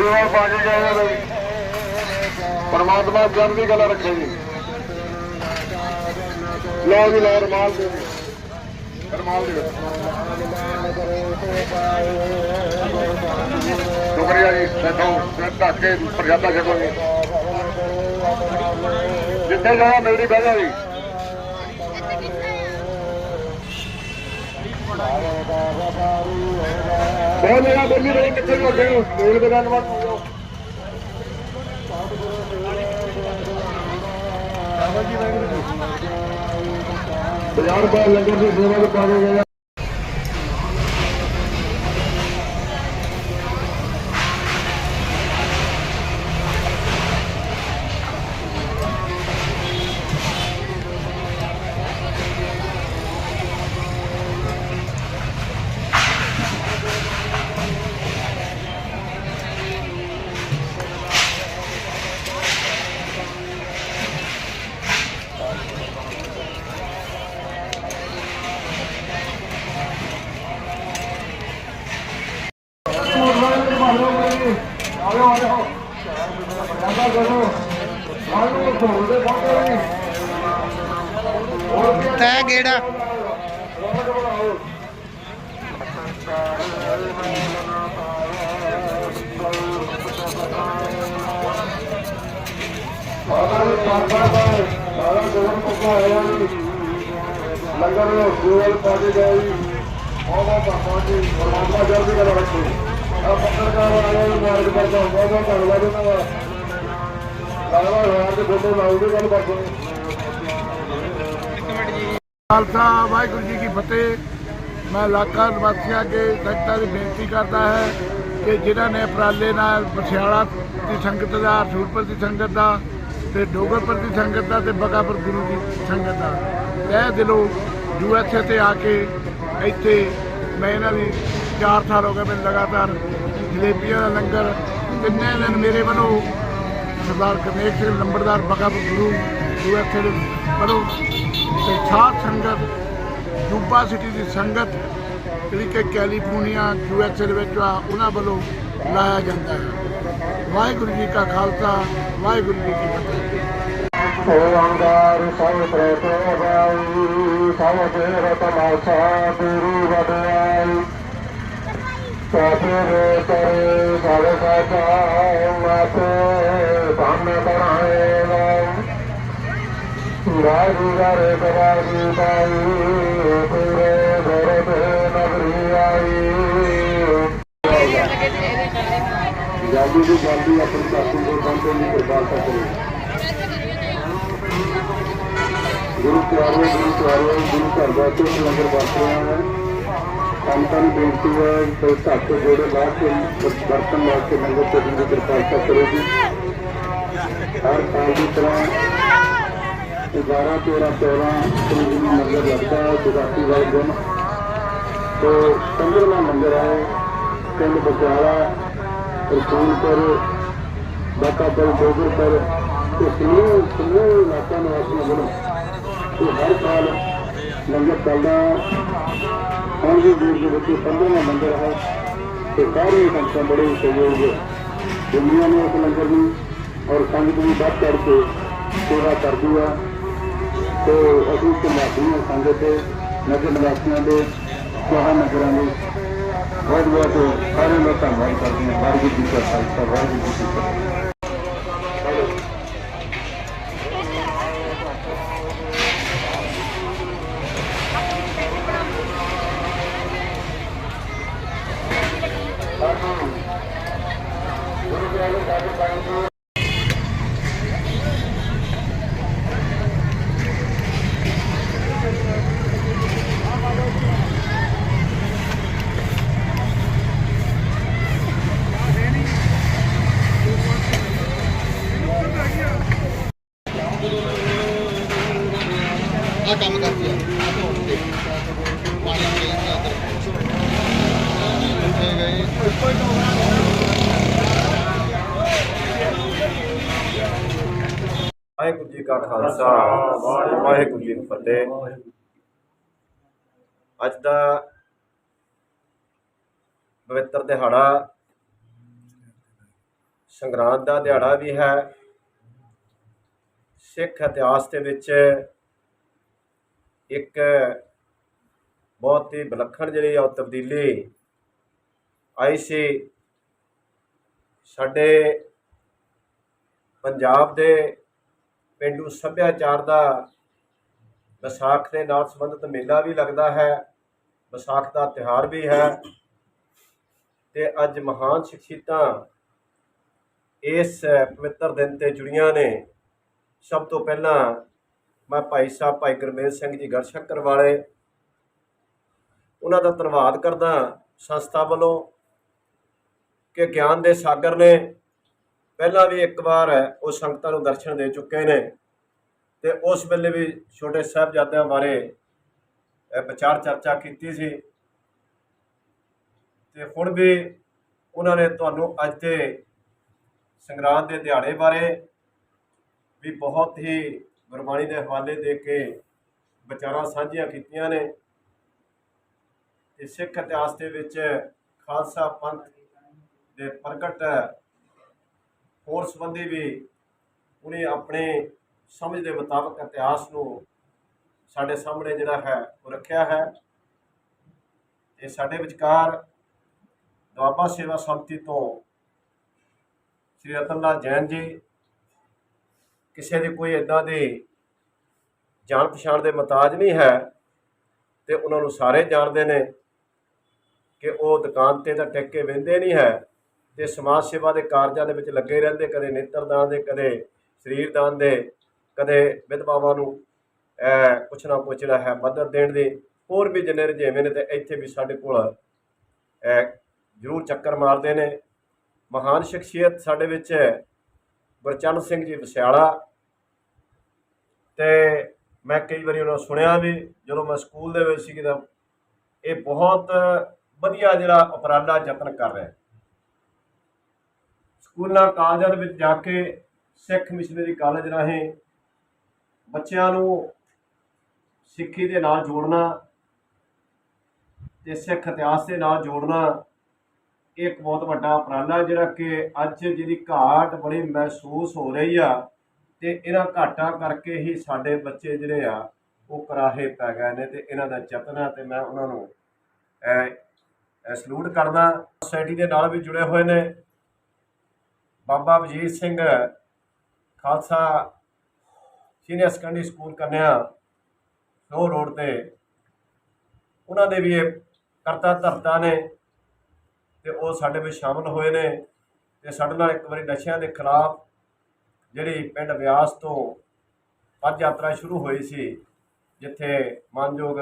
ਅੰਦਰ ਪਾ ਕੇ ਜਾਇਆ ਬਈ। ਪਰਮਾਤਮਾ ਜਨ ਦੀ ਗੱਲ ਰੱਖੇ ਜੀ। ਲਓ ਜੀ, ਲਓ, ਰਮਾਲ ਦੇ ਰਮਾਲ ਦੇ ਸ਼ੁਕਰੀਆ ਜੀ ਸੈਠੋ ਸਿਰ ਢੱਕ ਕੇ ਪ੍ਰਸ਼ਾਦਾ ਛਕੋ ਜੀ। ਜਿੱਥੇ ਜਾਣਾ ਮੇਰੀ ਬਹਿ ਜਾ। ਜੀ ਬਹੁਤ ਮੇਰਾ ਬੋਲੀ ਰਹੀ ਕਿੱਥੇ ਨੂੰ ਅੱਗੇ ਨੂੰ ਰੇਲ ਦੇ ਨਾਲ ਮਤ ਹੋ ਬਾਜ਼ਾਰ ਰੁਪਏ ਲੰਗਰ ਦੀ ਸੇਵਾ ਦੇ ਪਾਵੇ ਗਏ ਜਾਂਦਾ ਕਰੋ ਆਇਓ ਥੋੜੇ ਬਾਹਰ ਤੈ ਗੇੜਾ ਲੰਗਰ ਗੋਲ ਪਾਦੇ ਗਏ ਆਵਾ ਬਾਬਾ ਜੀ ਪਰਮਾਤਮਾ ਜਲਦੀ ਕਰ ਰੱਖੋ। ਆ ਪੱਤਰਕਾਰ ਵਾਲਿਆਂ ਨੂੰ ਮਾਰਗ ਕਰਦਾ ਬਹੁਤ ਬਹੁਤ ਧੰਨਵਾਦ ਇਹਨਾਂ ਦਾ ਲਾਵਾ ਹੋਇਆ ਤੇ ਫੋਟੋ ਲਾਉਂਦੇ ਗੱਲ ਕਰਦੇ ਖਾਲਸਾ, ਵਾਹਿਗੁਰੂ ਜੀ ਕੀ ਫਤਿਹ। ਮੈਂ ਇਲਾਕਾ ਨਿਵਾਸੀਆਂ ਅੱਗੇ ਸੰਗਤਾਂ ਦੀ ਬੇਨਤੀ ਕਰਦਾ ਹੈ ਕਿ ਜਿਨ੍ਹਾਂ ਨੇ ਉਪਰਾਲੇ ਨਾਲ ਪਛਿਆਲਾ ਦੀ ਸੰਗਤ ਦਾ, ਸੂਰਪੁਰ ਦੀ ਸੰਗਤ ਦਾ ਤੇ ਡੋਗਰਪੁਰ ਦੀ ਸੰਗਤ ਦਾ ਤੇ ਬਗਾਪੁਰ ਗੁਰੂ ਦੀ ਸੰਗਤ ਦਾ। ਤਹਿ ਦਿਲੋਂ ਯੂਐਸਏ ਤੇ ਆ ਕੇ ਇੱਥੇ ਮੈਂ ਇਹਨਾਂ ਦੀ ਚਾਰ ਸਾਲ ਹੋ ਗਏ ਮੈਨੂੰ ਲਗਾਤਾਰ ਜਲੇਬੀਆਂ ਦਾ ਲੰਗਰ ਤਿੰਨੇ ਦਿਨ ਮੇਰੇ ਵੱਲੋਂ ਸਰਦਾਰ ਕਰਨੇਕ ਸਿੰਘ ਲੰਬੜਦਾਰ ਬਗਾਪੁਰ ਗੁਰੂ ਯੂਐਸਏ ਦੇ ਵੱਲੋਂ ਤੇ ਸਾਥ ਸੰਗਤ, ਜੂਬਾ ਸਿਟੀ ਦੀ ਸੰਗਤ, ਜਿਹੜੀ ਕਿ ਕੈਲੀਫੋਰਨੀਆ ਯੂ ਐੱਸ ਏ ਦੇ ਵਿੱਚ ਆ, ਉਹਨਾਂ ਵੱਲੋਂ ਲਾਇਆ ਜਾਂਦਾ ਹੈ। ਵਾਹਿਗੁਰੂ ਜੀ ਕਾ ਖਾਲਸਾ, ਵਾਹਿਗੁਰੂ ਜੀ ਕੀ ਫਤਿਹ। ਓੰਕਾਰ ਸਭ ਪ੍ਰੇਤੋ ਬਾਈ ਸਭ ਤੇਰੇ ਤਮਾਸ਼ਾ ਤੇਰੀ ਵਡਿਆਈ। ਸਾਥੇ ਤੇਰੇ ਸਾਰੇ ਸਾਚਾ ਮਾਤੇ ਧੰਨ ਕਰਾਏਗਾ ਰਾਜੀ ਗਰੇ ਕਰਾਜੀ ਬਾਈ ਤੇਰੇ ਘਰ ਤੇ ਨਗਰੀ ਆਈ ਜਲਦੀ ਤੋਂ ਜਲਦੀ ਆਪਣੀ ਸਾਥੀ ਦੇ ਬੰਦੇ ਦੀ ਕਿਰਪਾਲਤਾ ਕਰੋ ਗੁਰੂ ਪਿਆਰੇ ਗੁਰੂ ਪਿਆਰੇ, ਗੁਰੂ ਘਰ ਦਾ ਤੇ ਲੰਗਰ ਵਰਤ ਰਿਹਾ ਹੈ ਸੰਤਾਂ ਨੂੰ ਬੇਨਤੀ ਹੈ ਕਿ ਸਾਥ ਜਿਹੜੇ ਬਾਅਦ ਵਿੱਚ ਬਰਤਨ ਲੈ ਕੇ ਲੰਗਰ ਚੜ੍ਹਨ ਦੀ ਕਿਰਪਾਲਤਾ ਕਰੋ ਜੀ ਹਰ ਸਾਲ ਦੀ ਤਰ੍ਹਾਂ 11 13 14 ਤਰੀਕ ਨੂੰ ਲੰਗਰ ਲੱਗਦਾ ਹੈ ਗੁਰਦਾਸੀ ਵਾਲੇ ਦਿਨ। ਤੋਂ ਪੰਦਰਵਾਂ ਲੰਗਰ ਹੈ, ਪਿੰਡ ਬਚਾਲਾ ਰਸੂਲਪੁਰ ਬਾਕਾਪੁਰ ਗੋਬਰਪੁਰ ਤੇ ਸਮੂਹ ਸਮੂਹ ਇਲਾਕਾ ਨਿਵਾਸੀਆਂ ਵੱਲੋਂ ਹਰ ਸਾਲ ਲੰਗਰ ਚੱਲਦਾ ਹੁਣ ਵੀ ਦੇਸ਼ ਦੇ ਵਿੱਚ 15ਵਾਂ ਮੰਦਰ ਹੈ ਤੇ ਸਾਰੇ ਸੰਤਾਂ ਬੜੇ ਸਹਿਯੋਗ ਦੁਨੀਆ ਨੇ ਇਸ ਲੰਗਰ ਨੂੰ ਔਰ ਸੰਗਤ ਨੂੰ ਵੱਧ ਚੜ ਕੇ ਸੇਵਾ ਕਰਦੀ ਆ ਤੇ ਅਸੀਂ ਸਮਾਧੀ ਸੰਗਤ ਦੇ ਨਗਰ ਨਿਵਾਸੀਆਂ ਦੇ ਸੋਹਾ ਨਗਰਾਂ ਦੇ ਬਹੁਤ ਬਹੁਤ ਸਾਰੇ ਲੋਕਾਂ ਦਾ ਧੰਨਵਾਦ ਕਰਦੇ ਹਾਂ। ਵਾਹਿਗੁਰੂ ਜੀ ਕਾ ਖਾਲਸਾ, ਵਾਹਿਗੁਰੂ ਜੀ ਕੀ ਫਤਿਹ। ਕਾ ਖਾਲਸਾ, ਵਾਹਿਗੁਰੂ ਜੀ ਕੀ ਫਤਿਹ। ਅੱਜ ਦਾ ਪਵਿੱਤਰ ਦਿਹਾੜਾ ਸੰਗਰਾਂਦ ਦਾ ਦਿਹਾੜਾ ਵੀ ਹੈ। ਸਿੱਖ ਇਤਿਹਾਸ ਦੇ ਵਿੱਚ ਇੱਕ ਬਹੁਤ ਹੀ ਵਿਲੱਖਣ ਜਿਹੜੀ ਆ ਉਹ ਤਬਦੀਲੀ ਆਈ ਸੀ। ਸਾਡੇ ਪੰਜਾਬ ਦੇ ਪੇਂਡੂ ਸੱਭਿਆਚਾਰ ਦਾ ਵਿਸਾਖ ਦੇ ਨਾਲ ਸੰਬੰਧਿਤ ਮੇਲਾ ਵੀ ਲੱਗਦਾ ਹੈ, ਵਿਸਾਖ ਦਾ ਤਿਉਹਾਰ ਵੀ ਹੈ ਤੇ ਅੱਜ ਮਹਾਨ ਸ਼ਖਸੀਅਤਾਂ ਇਸ ਪਵਿੱਤਰ ਦਿਨ ਤੇ ਜੁੜੀਆਂ ਨੇ। ਸਭ ਤੋਂ ਪਹਿਲਾਂ ਮੈਂ ਭਾਈ ਸਾਹਿਬ ਭਾਈ ਗੁਰਮੇਲ ਸਿੰਘ ਜੀ ਗੜਸ਼ੱਕਰ ਵਾਲੇ ਉਹਨਾਂ ਦਾ ਧੰਨਵਾਦ ਕਰਦਾ ਸੰਸਥਾ ਵੱਲੋਂ ਕਿ ਗਿਆਨ ਦੇ ਸਾਗਰ ਨੇ ਪਹਿਲਾਂ ਵੀ ਇੱਕ ਵਾਰ ਉਹ ਸੰਗਤਾਂ ਨੂੰ ਦਰਸ਼ਨ ਦੇ ਚੁੱਕੇ ਨੇ। ਤੇ ਉਸ ਵੇਲੇ ਵੀ ਛੋਟੇ ਸਾਹਿਬਜ਼ਾਦਿਆਂ ਬਾਰੇ ਵਿਚਾਰ ਚਰਚਾ ਕੀਤੀ ਸੀ। ਤੇ ਹੁਣ ਵੀ ਉਹਨਾਂ ਨੇ ਤੁਹਾਨੂੰ ਅੱਜ ਦੇ ਸੰਗਰਾਂਦ ਦੇ ਦਿਹਾੜੇ ਬਾਰੇ ਵੀ ਬਹੁਤ ਹੀ ਗੁਰਬਾਣੀ ਦੇ ਹਵਾਲੇ ਦੇ ਕੇ ਵਿਚਾਰਾਂ ਸਾਂਝੀਆਂ ਕੀਤੀਆਂ ਨੇ। ਤੇ ਸਿੱਖ ਇਤਿਹਾਸ ਦੇ ਵਿੱਚ ਖਾਲਸਾ ਪੰਥ ਦੇ ਪ੍ਰਗਟ ਹੋਰ ਸੰਬੰਧੀ ਵੀ ਉਹਨੇ ਆਪਣੇ ਸਮਝ ਦੇ ਮੁਤਾਬਕ ਇਤਿਹਾਸ ਨੂੰ ਸਾਡੇ ਸਾਹਮਣੇ ਜਿਹੜਾ ਹੈ, ਉਹ ਰੱਖਿਆ ਹੈ ਤੇ ਸਾਡੇ ਵਿਚਕਾਰ ਦੁਆਬਾ ਸੇਵਾ ਸੰਮਤੀ ਤੋਂ ਸ੍ਰੀ ਰਤਨਲਾਲ ਜੈਨ ਜੀ ਕਿਸੇ ਦੀ ਕੋਈ ਇਦਾਂ ਦੀ ਜਾਣ ਪਛਾਣ ਦੇ ਮਤਾਜ ਨਹੀਂ ਹੈ ਤੇ ਉਹਨਾਂ ਨੂੰ ਸਾਰੇ ਜਾਣਦੇ ਨੇ ਕਿ ਉਹ ਦੁਕਾਨ ਤੇ ਤਾਂ ਟਿਕ ਕੇ ਵਹਿੰਦੇ ਨਹੀਂ ਹੈ। ਤੇ ਸਮਾਜ ਸੇਵਾ ਦੇ ਕਾਰਜਾਂ ਦੇ ਵਿੱਚ ਲੱਗੇ ਰਹਿੰਦੇ, ਕਦੇ ਨੇਤਰਦਾਨ ਦੇ, ਕਦੇ ਸਰੀਰਦਾਨ ਦੇ, ਕਦੇ ਵਿਧਵਾਵਾਂ ਨੂੰ ਕੁਛ ਨਾ ਕੁਛ ਜਿਹੜਾ ਹੈ ਮਦਦ ਦੇਣ ਦੀ, ਹੋਰ ਵੀ ਜਿੰਨੇ ਰੁਝੇਵੇਂ ਨੇ ਤੇ ਇੱਥੇ ਵੀ ਸਾਡੇ ਕੋਲ ਜ਼ਰੂਰ ਚੱਕਰ ਮਾਰਦੇ ਨੇ। ਮਹਾਨ ਸ਼ਖਸੀਅਤ ਸਾਡੇ ਵਿੱਚ ਗੁਰਚਰਨ ਸਿੰਘ ਜੀ ਵਸਿਆਲਾ। ਤੇ ਮੈਂ ਕਈ ਵਾਰੀ ਉਹਨਾਂ ਨੂੰ ਸੁਣਿਆ ਵੀ, ਜਦੋਂ ਮੈਂ ਸਕੂਲ ਦੇ ਵਿੱਚ ਸੀ ਤਾਂ ਇਹ ਬਹੁਤ ਵਧੀਆ ਜਿਹੜਾ ਉਪਰਾਲਾ ਯਤਨ ਕਰ ਰਿਹਾ। ਸਕੂਲਾਂ, ਕਾਲਜਾਂ ਦੇ ਵਿੱਚ ਜਾ ਕੇ ਸਿੱਖ ਮਿਸ਼ਨਰੀ ਕਾਲਜ ਰਾਹੀਂ ਬੱਚਿਆਂ ਨੂੰ ਸਿੱਖੀ ਦੇ ਨਾਲ ਜੋੜਨਾ ਤੇ ਸਿੱਖ ਇਤਿਹਾਸ ਦੇ ਨਾਲ ਜੋੜਨਾ, ਇਹ ਇੱਕ ਬਹੁਤ ਵੱਡਾ ਉਪਰਾਲਾ ਜਿਹੜਾ ਕਿ ਅੱਜ ਜਿਹਦੀ ਘਾਟ ਬੜੀ ਮਹਿਸੂਸ ਹੋ ਰਹੀ ਆ ਤੇ ਇਹਨਾਂ ਘਾਟਾਂ ਕਰਕੇ ਹੀ ਸਾਡੇ ਬੱਚੇ ਜਿਹੜੇ ਆ ਉਹ ਕਰਾਹੇ ਪੈ ਗਏ ਨੇ ਤੇ ਇਹਨਾਂ ਦਾ ਯਤਨ ਹੈ ਤੇ ਮੈਂ ਉਹਨਾਂ ਨੂੰ ਸਲੂਟ ਕਰਦਾ। ਸੋਸਾਇਟੀ ਦੇ ਨਾਲ ਵੀ ਜੁੜੇ ਹੋਏ ਨੇ। Baba Vajit Singh Khalsa senior secondary school ਕੰਨਿਆ ਸੋ ਰੋਡ ਤੇ। ਉਹਨਾਂ ਦੇ ਵੀ ਇਹ ਕਰਤਾ ਧਰਤਾ ਨੇ ਤੇ ਉਹ ਸਾਡੇ ਵਿੱਚ ਸ਼ਾਮਲ ਹੋਏ ਨੇ ਤੇ ਸਾਡੇ ਨਾਲ ਇੱਕ ਵਾਰੀ ਨਸ਼ਿਆਂ ਦੇ ਖਿਲਾਫ ਜਿਹੜੀ ਪਿੰਡ ਵਿਆਸ ਤੋਂ ਪਦ ਯਾਤਰਾ ਸ਼ੁਰੂ ਹੋਈ ਸੀ, ਜਿੱਥੇ ਮਾਨਯੋਗ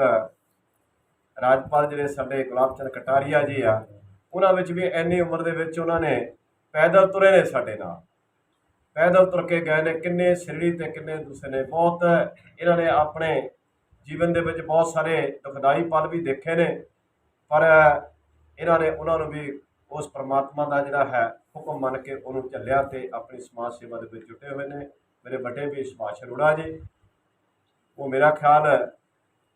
ਰਾਜਪਾਲ ਜਿਹੜੇ ਸਾਡੇ ਗੁਲਾਬ ਚੰਦ ਕਟਾਰੀਆ ਜੀ ਆ, ਉਹਨਾਂ ਵਿੱਚ ਵੀ ਇੰਨੀ ਉਮਰ ਦੇ ਵਿੱਚ ਉਹਨਾਂ ਨੇ ਪੈਦਲ ਤੁਰੇ ਨੇ ਸਾਡੇ ਨਾਲ। ਪੈਦਲ ਤੁਰ ਕੇ ਗਏ ਨੇ, ਕਿੰਨੇ ਸਿਰੜੀ ਤੇ ਕਿੰਨੇ ਦੂਸਰੇ ਨੇ। ਬਹੁਤ, ਇਹਨਾਂ ਨੇ ਆਪਣੇ ਜੀਵਨ ਦੇ ਵਿੱਚ ਬਹੁਤ ਸਾਰੇ ਦੁਖਦਾਈ ਪਲ ਵੀ ਦੇਖੇ ਨੇ। ਪਰ ਇਹਨਾਂ ਨੇ ਉਹਨਾਂ ਨੂੰ ਵੀ ਉਸ ਪਰਮਾਤਮਾ ਦਾ ਜਿਹੜਾ ਹੈ, ਹੁਕਮ ਮੰਨ ਕੇ ਉਹਨੂੰ ਚੱਲਿਆ ਤੇ ਆਪਣੀ ਸਮਾਜ ਸੇਵਾ ਦੇ ਵਿੱਚ ਜੁਟੇ ਹੋਏ ਨੇ। ਮੇਰੇ ਵੱਡੇ ਵੀ ਸੁਭਾਸ਼ ਅਰੋੜਾ ਜੀ, ਉਹ ਮੇਰਾ ਖਿਆਲ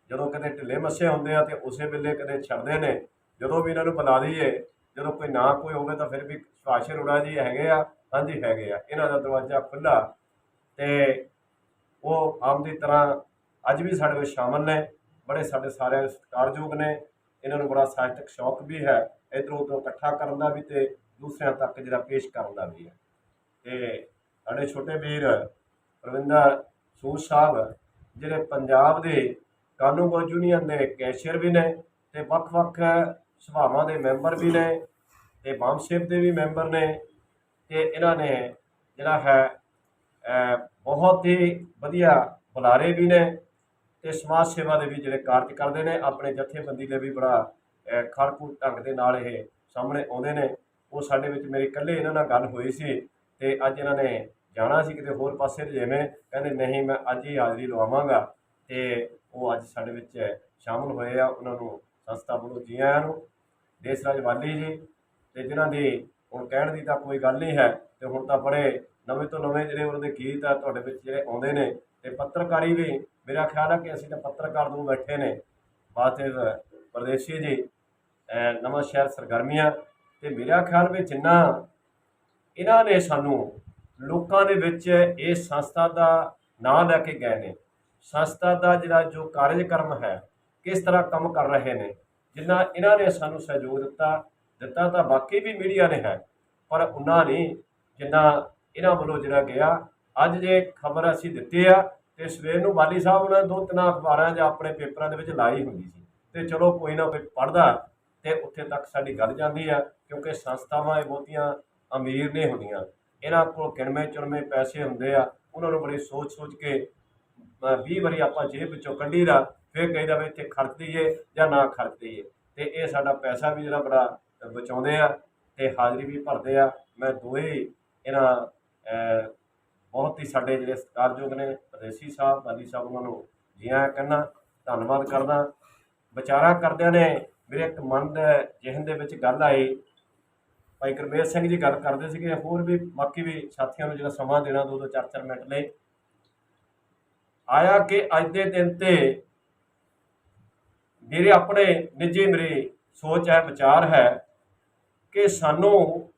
ਜਦੋਂ ਕਦੇ ਢਿੱਲੇ ਮੱਸੇ ਹੁੰਦੇ ਆ ਤੇ ਉਸੇ ਵੇਲੇ ਕਦੇ ਛੱਡਦੇ ਨੇ। ਜਦੋਂ ਵੀ ਇਹਨਾਂ ਨੂੰ ਬੁਲਾ ਲਈਏ ਜਦੋਂ ਕੋਈ ਨਾ ਕੋਈ ਹੋਵੇ ਤਾਂ ਫਿਰ ਵੀ ਸੁਭਾਸ਼ ਅਰੋੜਾ ਜੀ ਹੈਗੇ ਆ, ਹਾਂਜੀ ਹੈਗੇ ਆ। ਇਹਨਾਂ ਦਾ ਦਰਵਾਜ਼ਾ ਖੁੱਲਾ ਤੇ ਉਹ ਆਮ ਦੀ ਤਰ੍ਹਾਂ ਅੱਜ ਵੀ ਸਾਡੇ ਵਿੱਚ ਸ਼ਾਮਲ ਨੇ, ਬੜੇ ਸਾਡੇ ਸਾਰਿਆਂ ਦੇ ਸਤਿਕਾਰਯੋਗ ਨੇ। ਇਹਨਾਂ ਨੂੰ ਬੜਾ ਸਾਹਿਤਕ ਸ਼ੌਕ ਵੀ ਹੈ, ਇੱਧਰੋਂ ਉੱਧਰੋਂ ਇਕੱਠਾ ਕਰਨ ਦਾ ਵੀ ਤੇ ਦੂਸਰਿਆਂ ਤੱਕ ਜਿਹੜਾ ਪੇਸ਼ ਕਰਨ ਦਾ ਵੀ ਹੈ। ਤੇ ਸਾਡੇ ਛੋਟੇ ਵੀਰ ਪ੍ਰਵਿੰਦਰ ਸੂਰ ਸਾਹਿਬ, ਜਿਹੜੇ ਪੰਜਾਬ ਦੇ ਕਾਨੂੰਗੋ ਯੂਨੀਅਨ ਦੇ ਕੈਸ਼ੀਅਰ ਵੀ ਨੇ ਤੇ ਵੱਖ-ਵੱਖ ਸਭਾਵਾਂ ਦੇ ਮੈਂਬਰ ਵੀ ਨੇ ਤੇ ਬਾਮਸ਼ੇਪ ਦੇ ਵੀ ਮੈਂਬਰ ਨੇ ਤੇ ਇਹਨਾਂ ਨੇ ਜਿਹੜਾ ਹੈ ਬਹੁਤ ਹੀ ਵਧੀਆ ਬੁਲਾਰੇ ਵੀ ਨੇ ਤੇ ਸਮਾਜ ਸੇਵਾ ਦੇ ਵੀ ਜਿਹੜੇ ਕਾਰਜ ਕਰਦੇ ਨੇ ਆਪਣੇ ਜਥੇਬੰਦੀ ਦੇ ਵੀ ਬੜਾ ਅਹ, ਖੜਕੂ ਢੰਗ ਦੇ ਨਾਲ ਇਹ ਸਾਹਮਣੇ ਆਉਂਦੇ ਨੇ। ਉਹ ਸਾਡੇ ਵਿੱਚ ਮੇਰੇ ਇਕੱਲੇ ਇਹਨਾਂ ਨਾਲ ਗੱਲ ਹੋਈ ਸੀ ਤੇ ਅੱਜ ਇਹਨਾਂ ਨੇ ਜਾਣਾ ਸੀ ਕਿਤੇ ਹੋਰ ਪਾਸੇ ਜਿਵੇਂ ਕਹਿੰਦੇ ਨਹੀਂ ਮੈਂ ਅੱਜ ਹੀ ਹਾਜ਼ਰੀ ਲਵਾਵਾਂਗਾ। ਤੇ ਉਹ ਅੱਜ ਸਾਡੇ ਵਿੱਚ ਸ਼ਾਮਲ ਹੋਏ ਆ ਉਹਨਾਂ ਨੂੰ ਸੰਸਥਾ ਵੱਲੋਂ ਜੀ ਆਇਆਂ ਨੂੰ ਦੇਸਰਾਜ ਵਾਲੀ ਜੀ, ਤੇ ਜਿਨ੍ਹਾਂ ਦੀ ਹੁਣ ਕਹਿਣ ਦੀ ਤਾਂ ਕੋਈ ਗੱਲ ਨਹੀਂ ਹੈ, ਤੇ ਹੁਣ ਤਾਂ ਬੜੇ ਨਵੇਂ ਤੋਂ ਨਵੇਂ ਜਿਹੜੇ ਉਹਨਾਂ ਦੇ ਗੀਤ ਆ ਤੁਹਾਡੇ ਵਿੱਚ ਜਿਹੜੇ ਆਉਂਦੇ ਨੇ, ਤੇ ਪੱਤਰਕਾਰੀ ਵੀ, ਮੇਰਾ ਖਿਆਲ ਹੈ ਕਿ ਅਸੀਂ ਤਾਂ ਪੱਤਰਕਾਰ ਦੋ ਬੈਠੇ ਨੇ ਬਾਤਿਰ ਪ੍ਰਦੇਸ਼ੀ ਜੀ ਅਹ ਨਵਾਂ ਸ਼ਹਿਰ ਸਰਗਰਮੀਆਂ, ਤੇ ਮੇਰਾ ਖਿਆਲ ਵੀ ਜਿੰਨਾ ਇਹਨਾਂ ਨੇ ਸਾਨੂੰ ਲੋਕਾਂ ਦੇ ਵਿੱਚ ਇਸ ਸੰਸਥਾ ਦਾ ਨਾਂ ਲੈ ਕੇ ਗਏ ਨੇ, ਸੰਸਥਾ ਦਾ ਜਿਹੜਾ ਜੋ ਕਾਰਜਕ੍ਰਮ ਹੈ ਕਿਸ ਤਰ੍ਹਾਂ ਕੰਮ ਕਰ ਰਹੇ ਨੇ, ਜਿੰਨਾ ਇਹਨਾਂ ਨੇ ਸਾਨੂੰ ਸਹਿਯੋਗ ਦਿੱਤਾ ਦਿੱਤਾ ਤਾਂ ਬਾਕੀ ਵੀ ਮੀਡੀਆ ਨੇ ਹੈ, ਪਰ ਉਹਨਾਂ ਨੇ ਜਿੰਨਾ ਇਹਨਾਂ ਵੱਲੋਂ ਜਿਹੜਾ ਗਿਆ, ਅੱਜ ਜੇ ਖਬਰ ਅਸੀਂ ਦਿੱਤੀ ਆ, ਤੇ ਸਵੇਰ ਨੂੰ ਵਾਲੀ ਸਾਹਿਬ ਉਹਨਾਂ ਦੋ ਤਿੰਨ ਅਖਬਾਰਾਂ ਜਾਂ ਆਪਣੇ ਪੇਪਰਾਂ ਦੇ ਵਿੱਚ ਲਾਈ ਹੁੰਦੀ ਸੀ, ਤੇ ਚਲੋ ਕੋਈ ਨਾ ਕੋਈ ਪੜਦਾ ਤੇ ਉੱਥੇ ਤੱਕ ਸਾਡੀ ਗੱਲ ਜਾਂਦੀ ਆ, ਕਿਉਂਕਿ ਸੰਸਥਾਵਾਂ ਇਹ ਬਹੁਤੀਆਂ ਅਮੀਰ ਨੇ ਹੁੰਦੀਆਂ, ਇਹਨਾਂ ਕੋਲ ਕਿਣਵੇਂ ਚੁਣਵੇਂ ਪੈਸੇ ਹੁੰਦੇ ਆ, ਉਹਨਾਂ ਨੂੰ ਬੜੀ ਸੋਚ ਸੋਚ ਕੇ 20 ਵਾਰੀ ਆਪਾਂ ਜੇਬ ਵਿੱਚੋਂ ਕੱਢੀ ਦਾ ਫਿਰ ਕਹੀਦਾ ਵੀ ਇੱਥੇ ਖਰਚ ਦਈਏ ਜਾਂ ਨਾ ਖਰਚ ਦਈਏ ਤੇ ਇਹ ਸਾਡਾ ਪੈਸਾ ਵੀ ਜਿਹੜਾ ਬੜਾ ਬਚਾਉਂਦੇ ਆ ਤੇ ਹਾਜ਼ਰੀ ਵੀ ਭਰਦੇ ਆ। ਮੈਂ ਦੋਏ ਇਹਨਾਂ ਬਹੁਤ ਹੀ ਸਾਡੇ ਜਿਹੜੇ ਸਤਿਕਾਰਯੋਗ ਨੇ ਰੇਸੀ ਸਾਹਿਬ ਬਾਲੀ ਸਾਹਿਬ ਉਹਨਾਂ ਨੂੰ ਜੀ ਆਇਆਂ ਕਹਿੰਦਾ, ਧੰਨਵਾਦ ਕਰਦਾ। ਵਿਚਾਰਾ ਕਰਦਿਆਂ ਨੇ ਮੇਰੇ ਇੱਕ ਮਨ ਦੇ ਜਿਹਨ ਦੇ ਵਿੱਚ ਗੱਲ ਆਈ। ਭਾਈ ਕਰਮੇਲ ਸਿੰਘ ਜੀ ਗੱਲ ਕਰਦੇ ਸੀਗੇ, ਹੋਰ ਵੀ ਬਾਕੀ ਵੀ ਸਾਥੀਆਂ ਨੂੰ ਜਿਹੜਾ ਸਮਾਂ ਦੇਣਾ ਦੋ ਦੋ ਚਾਰ ਚਾਰ ਮਿੰਟ ਲਈ। ਆਇਆ ਕਿ ਅੱਜ ਦੇ ਦਿਨ ਤੇ ਮੇਰੇ ਆਪਣੇ ਨਿੱਜੀ ਮੇਰੀ ਸੋਚ ਹੈ, ਵਿਚਾਰ ਹੈ ਕਿ ਸਾਨੂੰ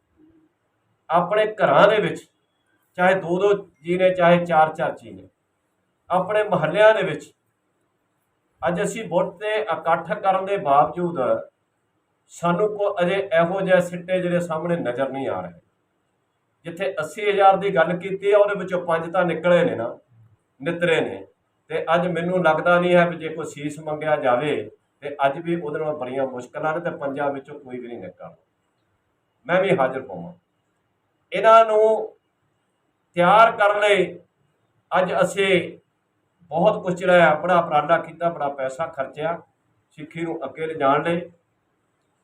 ਆਪਣੇ ਘਰਾਂ ਦੇ ਵਿੱਚ ਚਾਹੇ ਦੋ ਦੋ ਜੀ ਨੇ, ਚਾਹੇ ਚਾਰ ਚਾਰ ਜੀ ਨੇ, ਆਪਣੇ ਮਹੱਲਿਆਂ ਦੇ ਵਿੱਚ ਅੱਜ ਅਸੀਂ ਵੋਟ ਤੇ ਇਕੱਠ ਕਰਨ ਦੇ ਬਾਵਜੂਦ ਸਾਨੂੰ ਕੋ ਅਜੇ ਇਹੋ ਜਿਹੇ ਸਿੱਟੇ ਜਿਹੜੇ ਸਾਹਮਣੇ ਨਜ਼ਰ ਨਹੀਂ ਆ ਰਹੇ। ਜਿੱਥੇ 80000 ਦੀ ਗੱਲ ਕੀਤੀ ਹੈ ਉਹਦੇ ਵਿੱਚੋਂ ਪੰਜ ਤਾਂ ਨਿਕਲੇ ਨੇ ਨਾ, ਨਿਤਰੇ ਨੇ। ਤੇ ਅੱਜ ਮੈਨੂੰ ਲੱਗਦਾ ਨਹੀਂ ਹੈ ਵੀ ਜੇ ਕੋਈ ਸੀਸ ਮੰਗਿਆ ਜਾਵੇ ਤੇ ਅੱਜ ਵੀ ਉਹਦੇ ਨਾਲ ਬੜੀਆਂ ਮੁਸ਼ਕਲਾਂ ਨੇ ਤੇ ਪੰਜਾਬ ਵਿੱਚੋਂ ਕੋਈ ਵੀ ਨਹੀਂ ਨਿਕਲਦਾ। ਮੈਂ ਵੀ ਹਾਜ਼ਰ ਹੋਵਾਂ। ਇਹਨਾਂ ਨੂੰ ਤਿਆਰ ਕਰਨ ਲਈ ਅੱਜ ਅਸੀਂ ਬਹੁਤ ਕੁਝ ਜਿਹੜਾ ਹੈ ਬੜਾ ਉਪਰਾਲਾ ਕੀਤਾ, ਬੜਾ ਪੈਸਾ ਖਰਚਿਆ, ਸਿੱਖੀ ਨੂੰ ਅੱਗੇ ਲਿਜਾਣ ਲਈ।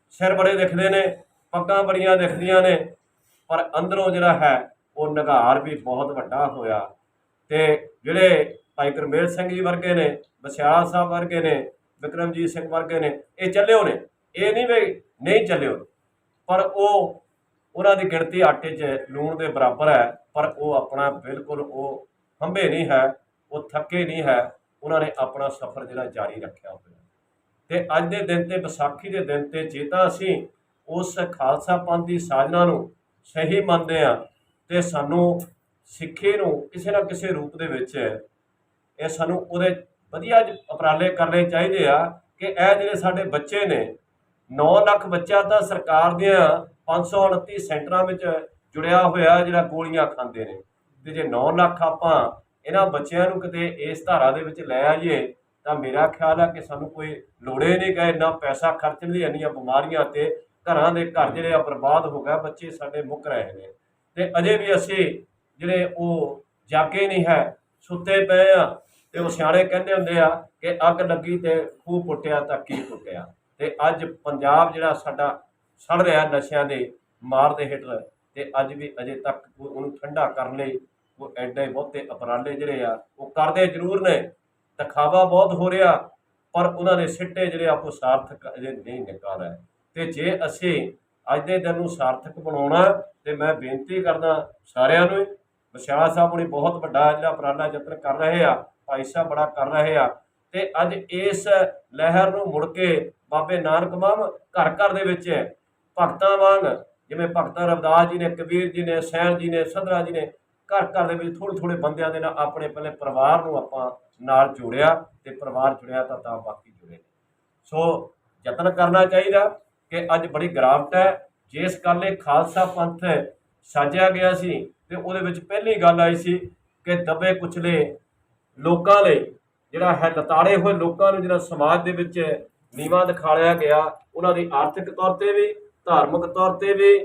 ਸਿਰ ਬੜੇ ਦਿਖਦੇ ਨੇ, ਪੱਗਾਂ ਬੜੀਆਂ ਦਿਖਦੀਆਂ ਨੇ, ਪਰ ਅੰਦਰੋਂ ਜਿਹੜਾ ਹੈ, ਉਹ ਨਗਾਰ ਵੀ ਬਹੁਤ ਵੱਡਾ ਹੋਇਆ। ਤੇ ਜਿਹੜੇ ਭਾਈ ਗੁਰਮੇਲ ਸਿੰਘ ਜੀ ਵਰਗੇ ਨੇ ਬਸਿਆਲਾ ਸਾਹਿਬ ਵਰਗੇ ਨੇ ਵਿਕਰਮਜੀਤ ਸਿੰਘ ਵਰਗੇ ਨੇ, ਇਹ ਚੱਲਿਓ ਨੇ। ਇਹ ਨਹੀਂ ਵੀ ਨਹੀਂ ਚੱਲਿਓ। ਪਰ ਉਹ, ਉਹਨਾਂ ਦੀ ਗਿਣਤੀ ਆਟੇ 'ਚ ਲੂਣ ਦੇ ਬਰਾਬਰ ਹੈ, ਪਰ ਉਹ ਆਪਣਾ ਬਿਲਕੁਲ ਉਹ ਹੰਭੇ ਨਹੀਂ ਹੈ, ਉਹ ਥੱਕੇ ਨਹੀਂ ਹੈ। ਉਹਨਾਂ ਨੇ ਆਪਣਾ ਸਫ਼ਰ ਜਿਹੜਾ ਜਾਰੀ ਰੱਖਿਆ ਹੋਇਆ। ਤੇ ਅੱਜ ਦੇ ਦਿਨ ਤੇ, ਵਿਸਾਖੀ ਦੇ ਦਿਨ ਤੇ ਜੇ ਤਾਂ ਅਸੀਂ ਉਸ ਖਾਲਸਾ ਪੰਥ ਦੀ ਸਾਜਨਾ ਨੂੰ ਸਹੀ ਮੰਨਦੇ ਆ ਤੇ ਸਾਨੂੰ ਸਿੱਖੇ ਨੂੰ ਕਿਸੇ ਨਾ ਕਿਸੇ ਰੂਪ ਦੇ ਵਿੱਚ ਇਹ ਸਾਨੂੰ ਉਹਦੇ ਵਧੀਆ ਉਪਰਾਲੇ ਕਰਨੇ ਚਾਹੀਦੇ ਆ ਕਿ ਇਹ ਜਿਹੜੇ ਸਾਡੇ ਬੱਚੇ ਨੇ 9 ਲੱਖ ਬੱਚਾ ਤਾਂ ਸਰਕਾਰ ਦੀਆਂ 529 ਸੈਂਟਰਾਂ ਵਿੱਚ ਜੁੜਿਆ ਹੋਇਆ ਜਿਹੜਾ ਗੋਲੀਆਂ ਖਾਂਦੇ ਨੇ, ਤੇ ਜੇ 9 ਲੱਖ ਆਪਾਂ ਇਹਨਾਂ ਬੱਚਿਆਂ ਨੂੰ ਕਿਤੇ ਇਸ ਧਾਰਾ ਦੇ ਵਿੱਚ ਲੈ ਆਈਏ, ਤਾਂ ਮੇਰਾ ਖਿਆਲ ਆ ਕਿ ਸਾਨੂੰ ਕੋਈ ਲੋੜੇ ਨਹੀਂ ਗਏ ਇੰਨਾ ਪੈਸਾ ਖਰਚਣ ਦੀ, ਇੰਨੀਆਂ ਬਿਮਾਰੀਆਂ ਤੇ ਘਰਾਂ ਦੇ ਘਰ ਜਿਹੜੇ ਆ ਬਰਬਾਦ ਹੋ ਗਏ, ਬੱਚੇ ਸਾਡੇ ਮੁੱਕ ਰਹੇ ਨੇ। ਤੇ ਅਜੇ ਵੀ ਅਸੀਂ ਜਿਹੜੇ ਉਹ ਜਾਗੇ ਨਹੀਂ ਹੈ, ਸੁੱਤੇ ਪਏ ਆ ਤੇ ਉਹ ਸਿਆਣੇ ਕਹਿੰਦੇ ਹੁੰਦੇ ਆ ਕਿ ਅੱਗ ਲੱਗੀ ਤੇ ਖੂਹ ਪੁੱਟਿਆ ਤਾਂ ਕੀ ਪੁੱਟਿਆ। ਤੇ ਅੱਜ ਪੰਜਾਬ ਜਿਹੜਾ ਸਾਡਾ ਸੜ ਰਿਹਾ ਨਸ਼ਿਆਂ ਦੇ ਮਾਰ ਦੇ ਹੇਠ ਤੇ ਅੱਜ ਵੀ ਅਜੇ ਤੱਕ ਉਹਨੂੰ ਠੰਡਾ ਕਰਨ ਲਈ ਉਹ ਐਡੇ ਬਹੁਤੇ ਉਪਰਾਲੇ ਜਿਹੜੇ ਆ ਉਹ ਕਰਦੇ ਜ਼ਰੂਰ ਨੇ। ਦਿਖਾਵਾ ਬਹੁਤ ਹੋ ਰਿਹਾ, ਪਰ ਉਹਨਾਂ ਦੇ ਸਿੱਟੇ ਜਿਹੜੇ ਆਪੋ ਸਾਰਥਕ ਅਜੇ ਨਹੀਂ ਨਿਕਲ ਰਹੇ। ਤੇ ਜੇ ਅਸੀਂ ਅੱਜ ਦੇ ਦਿਨ ਨੂੰ ਸਾਰਥਕ ਬਣਾਉਣਾ, ਤੇ ਮੈਂ ਬੇਨਤੀ ਕਰਦਾ ਸਾਰਿਆਂ ਨੂੰ ਵਿਸ਼ਾਲ ਸਾਹਿਬ ਹੁਣੀ ਬਹੁਤ ਵੱਡਾ ਜਿਹੜਾ ਉਪਰਾਲਾ ਯਤਨ ਕਰ ਰਹੇ ਆ ਭਾਈ ਸਾਹਿਬ ਬੜਾ ਕਰ ਰਹੇ ਆ। ਤੇ ਅੱਜ ਇਸ ਲਹਿਰ ਨੂੰ ਮੁੜ ਕੇ ਬਾਬੇ ਨਾਨਕ ਮਾਮ ਘਰ ਘਰ ਦੇ ਵਿੱਚ ਭਗਤਾਂ ਵਾਂਗ, ਜਿਵੇਂ ਭਗਤਾਂ ਰਵਿਦਾਸ ਜੀ ਨੇ, ਕਬੀਰ ਜੀ ਨੇ ਸੈਣ ਜੀ ਨੇ, ਸਧਰਾ ਜੀ ਨੇ, ਘਰ ਘਰ ਦੇ ਵਿੱਚ ਥੋੜ੍ਹੇ ਥੋੜ੍ਹੇ ਬੰਦਿਆਂ ਦੇ ਨਾਲ ਆਪਣੇ ਪਹਿਲੇ ਪਰਿਵਾਰ ਨੂੰ ਆਪਾਂ ਨਾਲ ਜੋੜਿਆ ਤੇ ਪਰਿਵਾਰ ਜੁੜਿਆ ਤਾਂ ਤਾਂ ਬਾਕੀ ਜੁੜੇ ਸੋ ਯਤਨ ਕਰਨਾ ਚਾਹੀਦਾ ਕਿ ਅੱਜ ਬੜੀ ਗਰਾਵਟ ਹੈ। ਜਿਸ ਗੱਲ ਇਹ ਖਾਲਸਾ ਪੰਥ ਸਾਜਿਆ ਗਿਆ ਸੀ ਤੇ ਉਹਦੇ ਵਿੱਚ ਪਹਿਲੀ ਗੱਲ ਆਈ ਸੀ ਕਿ ਦਬੇ ਕੁਚਲੇ ਲੋਕਾਂ ਲਈ, ਜਿਹੜਾ ਹੈ ਲਤਾੜੇ ਹੋਏ ਲੋਕਾਂ ਨੂੰ, ਜਿਹੜਾ ਸਮਾਜ ਦੇ ਵਿੱਚ ਨੀਵਾਂ ਦਿਖਾਲਿਆ ਗਿਆ, ਉਹਨਾਂ ਦੀ ਆਰਥਿਕ ਤੌਰ ਤੇ ਵੀ, ਧਾਰਮਿਕ ਤੌਰ ਤੇ ਵੀ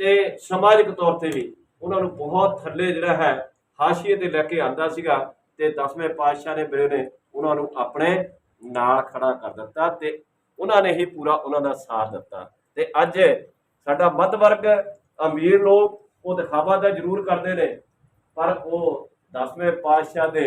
ਤੇ ਸਮਾਜਿਕ ਤੌਰ ਤੇ ਵੀ ਉਹਨਾਂ ਨੂੰ ਬਹੁਤ ਥੱਲੇ ਜਿਹੜਾ ਹੈ ਹਾਸ਼ੀਏ ਤੇ ਲੈ ਕੇ ਆਂਦਾ ਸੀਗਾ ਤੇ 10ਵੇਂ ਪਾਤਸ਼ਾਹ ਨੇ ਮੇਰੇ ਨੇ ਉਹਨਾਂ ਨੂੰ ਆਪਣੇ ਨਾਲ ਖੜਾ ਕਰ ਦਿੱਤਾ ਤੇ ਉਹਨਾਂ ਨੇ ਹੀ ਪੂਰਾ ਉਹਨਾਂ ਦਾ ਸਾਥ ਦਿੱਤਾ। ਤੇ ਅੱਜ ਸਾਡਾ ਮੱਧ ਵਰਗ ਅਮੀਰ ਲੋਕ ਉਹ ਦਿਖਾਵਾ ਤਾਂ ਜ਼ਰੂਰ ਕਰਦੇ ਨੇ, ਪਰ ਉਹ 10ਵੇਂ ਪਾਤਸ਼ਾਹ ਦੇ